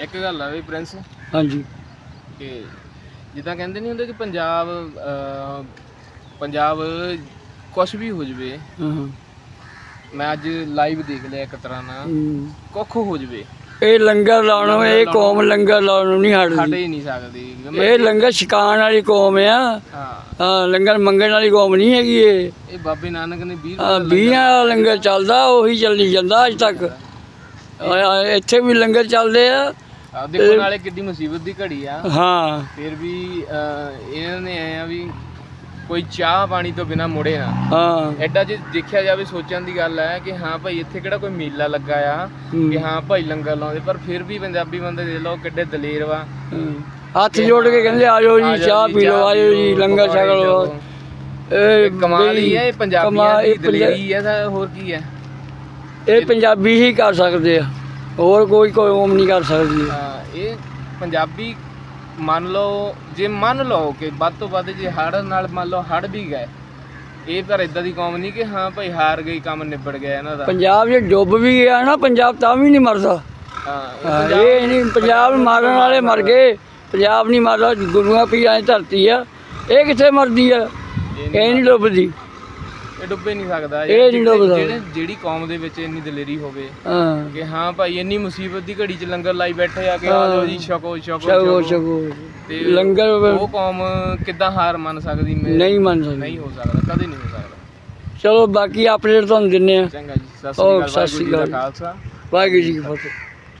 ਇੱਕ ਗੱਲ ਆ ਵੀ ਪ੍ਰਿੰਸ। ਹਾਂਜੀ। ਕਿ ਜਿੱਦਾਂ ਕਹਿੰਦੇ ਨਹੀਂ ਹੁੰਦੇ ਕਿ ਪੰਜਾਬ ਅਹ, ਪੰਜਾਬ ਕੁਝ ਵੀ ਹੋ ਜਵੇ ਹਾਂ ਮੈਂ ਅੱਜ ਲਾਈਵ ਦੇਖ ਲਿਆ ਇੱਕ ਤਰ੍ਹਾਂ ਨਾਲ। ਹੂੰ। ਕੁੱਖ ਹੋ ਜਵੇ। ਇਹ ਲੰਗਰ ਲਾਉਣੋਂ ਇਹ ਕੌਮ ਲੰਗਰ ਲਾਉਣ ਨੂੰ ਨਹੀਂ ਹਟ ਹਟਦੀ ਹੀ ਨਹੀਂ ਸਕਦੀ। ਇਹ ਲੰਗਰ ਛਕਾਉਣ ਵਾਲੀ ਕੌਮ ਆ। ਹਾਂ। ਹਾਂ ਲੰਗਰ ਮੰਗਣ ਵਾਲੀ ਕੌਮ ਨਹੀਂ ਹੈਗੀ ਇਹ। ਇਹ ਬਾਬੇ ਨਾਨਕ ਨੇ 20 ਹਾਂ ਵੀਹਾਂ ਵਾਲਾ ਲੰਗਰ ਚੱਲਦਾ ਉਹੀ ਚੱਲੀ ਜਾਂਦਾ ਅੱਜ ਤੱਕ। ਆ, ਇੱਥੇ ਵੀ ਲੰਗਰ ਚੱਲਦੇ ਆ। ਆ ਦੇਖੋ ਨਾਲੇ ਕਿੱਡੀ ਮੁਸੀਬਤ ਦੀ ਘੜੀ ਆ। ਹਾਂ। ਫਿਰ ਵੀ ਅਹ, ਇਹਨਾਂ ਨੇ ਆਏ ਆ ਵੀ ਕੋਈ ਚਾਹ ਪਾਣੀ ਤੋਂ ਬਿਨਾ ਮੁੜੇ ਨਾ। ਹਾਂ। ਐਡਾ ਜੇ ਦੇਖਿਆ ਜਾਵੇ ਸੋਚਣ ਦੀ ਗੱਲ ਹੈ ਕਿ ਹਾਂ ਭਾਈ ਇੱਥੇ ਕਿਹੜਾ ਕੋਈ ਮੇਲਾ ਲੱਗਾ ਆ। ਕਿ ਹਾਂ ਭਾਈ ਲੰਗਰ ਲਾਉਂਦੇ ਪਰ ਫਿਰ ਵੀ ਪੰਜਾਬੀ ਬੰਦੇ ਦੇ ਲੋ ਕਿੱਡੇ ਦਲੇਰ ਵਾ। ਹੱਥ ਜੋੜ ਕੇ ਕਹਿੰਦੇ ਆਜੋ ਜੀ ਚਾਹ ਪੀ ਲਓ ਆਜੋ ਜੀ ਲੰਗਰ ਛਕ ਲਓ। ਇਹ ਇਹ ਕਮਾਲ ਹੀ ਹੈ ਇਹ ਪੰਜਾਬੀਆਂ ਕਮਾਲ- ਦੀ ਇਹ ਪੰਜਾ- ਦਲੇਰੀ ਹੈ ਤਾਂ ਹੋਰ ਕੀ ਹੈ ਇਹ ਪੰਜਾਬੀ ਹੀ ਕਰ ਸਕਦੇ ਆ। ਹੋਰ ਕੋਈ ਕੌਮ ਨਹੀਂ ਕਰ ਸਕਦੀ। ਹਾਂ, ਇਹ ਪੰਜਾਬੀ ਮੰਨ ਲਓ ਜੇ ਮੰਨ ਲਓ ਕਿ ਵੱਧ ਤੋਂ ਵੱਧ ਜੇ ਹੜ ਨਾਲ ਮੰਨ ਲਓ ਹੜ ਵੀ ਗਏ ਇਹ ਪਰ ਇਦਾਂ ਦੀ ਕੌਮ ਨਹੀਂ ਕਿ ਹਾਂ ਭਾਈ ਹਾਰ ਗਈ ਕੰਮ ਨਿਬੜ ਗਿਆ ਇਹਨਾਂ ਦਾ। ਪੰਜਾਬ ਜੇ ਡੁੱਬ ਵੀ ਗਿਆ ਨਾ ਪੰਜਾਬ ਤਾਂ ਵੀ ਨਹੀਂ ਮਰਦਾ। ਹਾਂ ਇਹ ਨਹੀਂ ਪੰਜਾਬ ਮਾਰਨ ਵਾਲੇ ਮਰ ਗਏ ਪੰਜਾਬ ਨਹੀਂ ਮਰਦਾ ਗੁਰੂਆਂ ਪੀਰਾਂ ਦੀ ਧਰਤੀ ਆ ਇਹ ਕਿੱਥੇ ਮਰਦੀ ਆ? ਇਹ ਨਹੀਂ ਡੁੱਬਦੀ। ਇਹ ਡੁੱਬੇ ਨਹੀਂ ਸਕਦਾ। ਇਹ ਨਹੀਂ ਜਿਹੜੇ- ਡੁੱਬਦਾ। ਜਿਹੜੇ ਜਿਹੜੀ ਕੌਮ ਦੇ ਵਿੱਚ ਇੰਨੀ ਦਲੇਰੀ ਹੋਵੇ ਹਾਂ। ਕਿ ਹਾਂ ਭਾਈ ਇੰਨੀ ਮੁਸੀਬਤ ਦੀ ਘੜੀ 'ਚ ਲੰਗਰ ਲਾਈ ਬੈਠੇ ਆ ਕਿ ਆ। ਜਾਓ ਜੀ ਛਕੋ ਛਕੋ ਛਕੋ ਛਕੋ। ਤੇ ਲੰਗਰ ਉਹ ਕੌਮ ਕਿੱਦਾਂ ਹਾਰ ਮੰਨ ਸਕਦੀ ਮੈਂ- ਨਹੀਂ ਮੰਨ ਸਕਦੀ। ਨਹੀਂ ਹੋ ਸਕਦਾ ਕਦੇ ਨਹੀਂ ਹੋ ਸਕਦਾ। ਚਲੋ ਬਾਕੀ ਅਪਡੇਟ ਤੁਹਾਨੂੰ ਦਿੰਨੇ ਆ। ਚੰਗਾ ਜੀ ਸਤਿ ਸ੍ਰੀ ਅਕਾਲ ਵਾਹਿਗੁਰੂ ਜੀ ਦਾ। ਖਾਲਸਾ। ਵਾਹਿਗੁਰੂ ਜੀ ਕੀ ਫਤਿਹ।